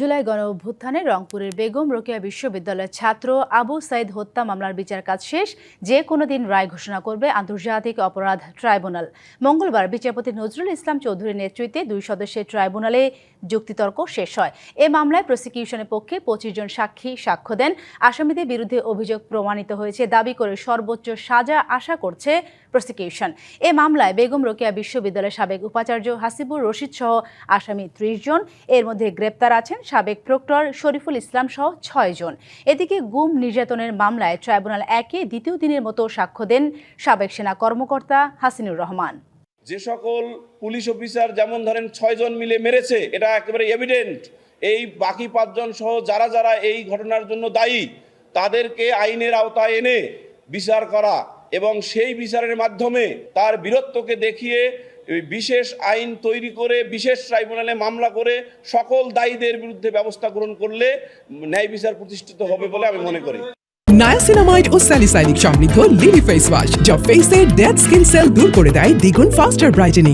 জুলাই গণ অভ্যুত্থানে রংপুরের বেগম রোকেয়া বিশ্ববিদ্যালয়ের ছাত্র আবু সাইদ হত্যা মামলার বিচার কাজ শেষ। যে কোনো দিন রায় ঘোষণা করবে আন্তর্জাতিক অপরাধ ট্রাইব্যুনাল। মঙ্গলবার বিচারপতি নজরুল ইসলাম চৌধুরীর নেতৃত্বে দুই সদস্যের ট্রাইব্যুনালে যুক্তিতর্ক শেষ হয়। এ মামলায় প্রসিকিউশনের পক্ষে পঁচিশ জন সাক্ষী সাক্ষ্য দেন। আসামিদের বিরুদ্ধে অভিযোগ প্রমাণিত হয়েছে। দাবি করে সর্বোচ্চ সাজা আশা করছে প্রসিকিউশন এ মামলায় বেগম রোকেয়া বিশ্ববিদ্যালয়ের সাবেক উপাচার্য হাসিবুর রশিদ সহ আসামি ত্রিশ জন। এর মধ্যে গ্রেপ্তার আছেন সাবেক প্রক্টর শরীফুল ইসলাম সহ ছয় জন। এদিকে গুম নির্যাতনের মামলায় ট্রাইব্যুনাল একে দ্বিতীয় দিনের মতো সাক্ষ্য দেন সাবেক সেনা কর্মকর্তা হাসিনুর রহমান। যে সকল পুলিশ অফিসার যেমন ধরেন ছয়জন মিলে মেরেছে, এটা একেবারে এভিডেন্ট এই বাকি পাঁচজন সহ যারা যারা এই ঘটনার জন্য দায়ী, তাদেরকে আইনের আওতায় এনে বিচার করা এবং সেই বিচারের মাধ্যমে তার বীরত্বকে দেখিয়ে বিশেষ আইন তৈরি করে, বিশেষ ট্রাইব্যুনালে মামলা করে সকল দায়ীদের বিরুদ্ধে ব্যবস্থা গ্রহণ করলে ন্যায় বিচার প্রতিষ্ঠিত হবে বলে আমি মনে করি। নায়াসিনামাইড ও স্যালিসাইনিক সমৃদ্ধ লিলি ফেস ওয়াশ যা ফেসের ডেড স্কিন সেল দূর করে দেয় দ্বিগুণ ফাস্টার ব্রাইটেনিং